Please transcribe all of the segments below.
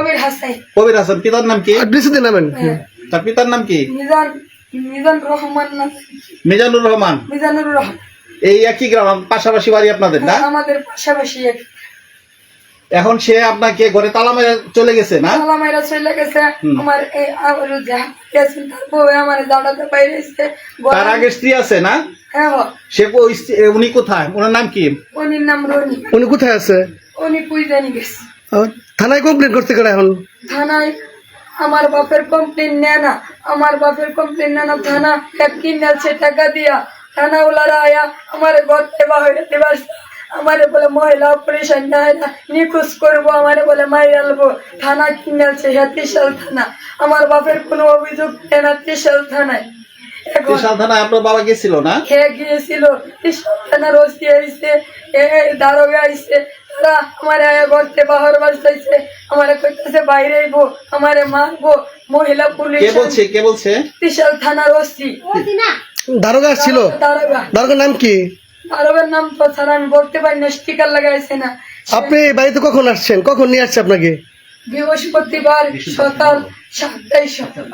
কবির হাসান। পিতার নাম কি? নামেন তার পিতার নাম কি? মিজান মিজান রহমান মিজানুর রহমান। মিজানুর রহমান। এই একই গ্রাম পাশাপাশি বাড়ি আপনাদের না? আমাদের পাশাপাশি এক। এখন সে আপনাকে ঘরে তালা মেরে চলে গেছে না? সালামাইরা চলে গেছে। আমার এই আমার গেছেন তারপর আমার পাইছে তার আগে স্ত্রী আছে না? হ্যাঁ সে উনি কোথায়? ওনার নাম কি? উনির নাম রনি। উনি কোথায় আছে? উনি কুইজানি গেছে। থানায় কমপ্লেন করতে গেলে এখন? থানায় আমার বাপের কমপ্লেন নেয় না। আমার বাপের কমপ্লেন নেয় না থানা এক কিনালছে টাকা দিয়া থানা ওলারা আয়া আমার ঘর দেবা হয়ে দেবার আমারে বলে মহিলা অপারেশন না হয় না নিখোঁজ করব। আমারে বলে মাই আলবো থানা কিনালছে হ্যাঁ ত্রিশাল থানা। আমার বাপের কোনো অভিযোগ নেয় না ত্রিশাল থানায়। ত্রিশাল থানায় আপনার বাবা গেছিল না? খেয়ে গিয়েছিল। ত্রিশাল থানার ওসি আইসে দারোগা আইসে তারা আমার ঘরতে বাহার বাসাইছে আমার কইতেছে বাইরে আইবো আমারে মারবো মহিলা পুলিশ কে বলছে কে বলছে? বিশাল থানার ওসি। দারোগা ছিল দারোগা দারোগার নাম কি? দারোগার নাম তো ছাড়া আমি বলতে পারি না স্টিকার লাগাইছে না। আপনি বাড়িতে কখন আসছেন? কখন নিয়ে আসছে আপনাকে? বৃহস্পতিবার সকাল সাতটায় সকাল।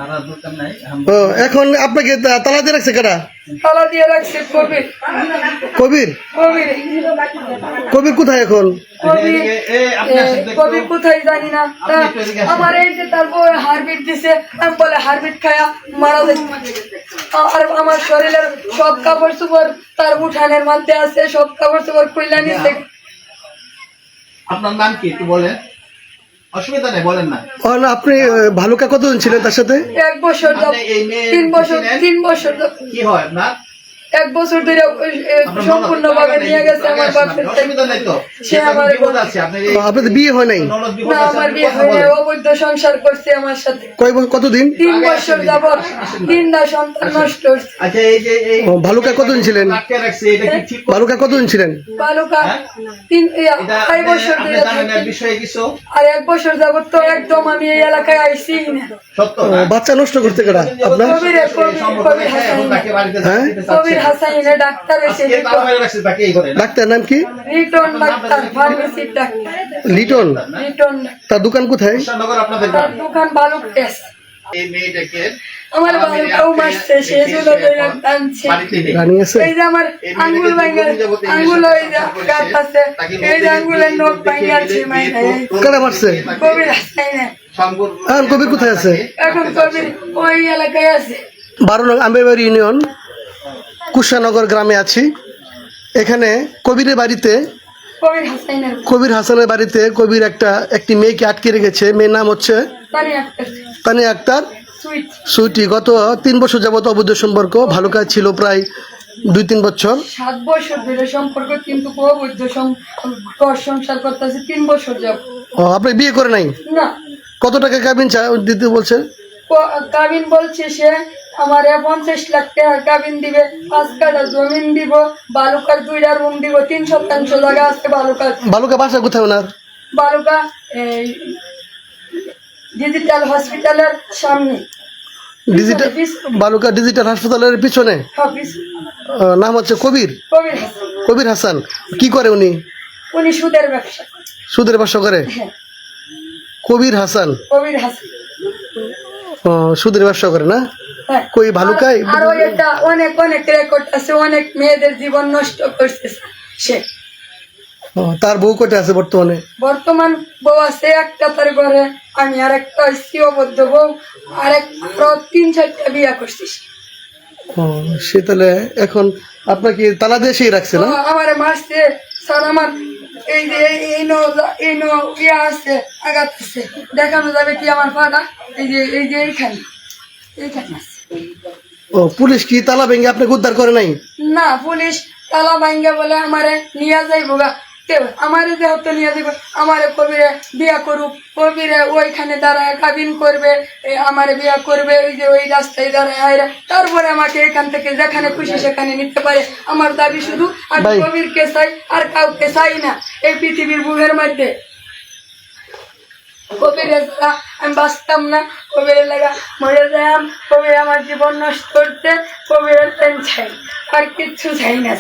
ও, এখন আপনাকে তালা দিয়ে রাখছে কেটা তালা দিয়ে রাখছে কবির। কবির? কবির। কবির কোথায় এখন? কবির কোথায় জানি না। আমার এই যে তারপর হারবিট দিছে আমি বলে হারবিট খায়া মারা যাচ্ছে আর আমার শরীরের সব কাপড় চোপড় তার উঠানের মধ্যে আছে সব কাপড় চোপড় খুলে নিছে। আপনার নাম কি একটু বলেন? অসুবিধা নেই বলেন না। না, আপনি ভালো ভালুকা কতজন ছিলেন তার সাথে? এক বছর তিন বছর তিন বছর কি হয় আপনার? এক বছর ধরে সম্পূর্ণ ভাবে নিয়ে গেছে আমার বাপের আপনাদের বিয়ে হয় নাই। না আমার বিয়ে হয়। অবৈধ সংসার করছে আমার সাথে। কয় বছর- কতদিন? তিন বছর যাব তিনটা সন্তান নষ্ট আচ্ছা এই যে এই ভালুকা কতদিন ছিলেন? আটকে রাখছে এটা কি ঠিক ভালুকা কতদিন ছিলেন? বালুকা হ্যাঁ? তিন আড়াই বছর ধরে জানেন থাকি। এর বিষয়ে কিছু? আর এক বছর যাবত তো একদম আমি এই এলাকায় না। বাচ্চা নষ্ট করতে কেটা আপনার? কবির হ্যাঁ? হাসাইনে ডাক্তার এসে? ডাক্তার নাম কি? রিটন ডাক্তার ফার্মেসির ডাক্তার। লিটন? রিটন তার দোকান কোথায়? কৃষ্ণনগর আপনাদের দোকান বালুক টেস এই মেয়েটাকে আমার বালুকাও মারছে সে জন্য টানছে বাড়িতে নেই। রানী আছে এই যে আমার আঙ্গুল ভাঙে আঙ্গুল ওই যে গাছ আছে এই যে আঙ্গুলের নখ ভাঙে আছে মাইনে মারছে কবির হাসাইনে সম্পূর্ণ এখন কবির কোথায় আছে? এখন কবির ওই এলাকায় আছে। বারো নং আম্বেবাড়ি ইউনিয়ন কুশানগর গ্রামে আছি। এখানে কবিরের বাড়িতে কবির হাসানের বাড়িতে কবির একটা একটি মেয়েকে আটকে রেখেছে। মেয়ের নাম হচ্ছে তানি আক্তার। সুইট। গত তিন বছর যাবত অবৈধ সম্পর্ক ভালো কাজ ছিল প্রায় দুই তিন বছর। সাত বছর ধরে সম্পর্ক কিন্তু অবৈধ সংসার করতেছে তিন বছর যাব ও আপনি বিয়ে করে নাই? না। কত টাকা কাবিন চা দিতে বলছে? কাবিন বলছে সে আমার পঞ্চাশ লাখ টাকা কাবিন দিবে পাঁচ কাটা জমিন দিব বালুকার দুইটা রুম দিব তিন শতাংশ জায়গা আছে বালুকার। বালুকা বাসা কোথায় ওনার? বালুকা এই ডিজিটাল হসপিটালের সামনে। ডিজিটাল বালুকা ডিজিটাল হাসপাতালের পিছনে? নাম হচ্ছে কবির? কবির হাসান। কি করে উনি? উনি সুদের ব্যবসা করে। সুদের বাসা করে? হ্যাঁ। কবির হাসান। কবির হাসান। সুদের ব্যবসা করে না? হ্যাঁ কই ভালুকায় আর ওই একটা অনেক অনেক রেকর্ড আছে অনেক মেয়েদের জীবন নষ্ট করছে সে। তার বউ কোটে আছে বর্তমানে? বর্তমান বউ আছে একটা তার ঘরে আমি আর একটা শিববদ্ধ বউ আর এক তিন চারটা বিয়া করছিস ও, সে তাহলে এখন আপনাকে তালা দিয়ে সেই রাখছে না? আমার মারছে স্যার আমার এই যে এই- এই নো এই নো ইয়া আছে আঘাত আছে। দেখানো যাবে কি আমার পাটা? এই যে এই যে এইখানে এইখানে আছে। ও পুলিশ কি তালা ভেঙে আপনাকে উদ্ধার করে নাই? না পুলিশ তালা ভাঙ্গে বলে আমারে নিয়ে যাইব গা। আমারে যেহেতু নিয়ে যাইব আমারে কবিরে বিয়া করুক। কবিরে ওইখানে দাঁড়ায় কাবিন করবে আমারে বিয়া করবে ওই যে ওই রাস্তায় দাঁড়ায় আয়রা তারপরে আমাকে এখান থেকে যেখানে খুশি সেখানে নিতে পারে। আমার দাবি শুধু ভাই। কবিরকে চাই আর কাউকে চাই না। এই পৃথিবীর বুকের মধ্যে। কবিরের ছাড়া আমি বাঁচতাম না। কবিরের লাগা মরে যাম কবির আমার জীবন নষ্ট করতে কবিরের পেন চাই। আর কিচ্ছু চাই না।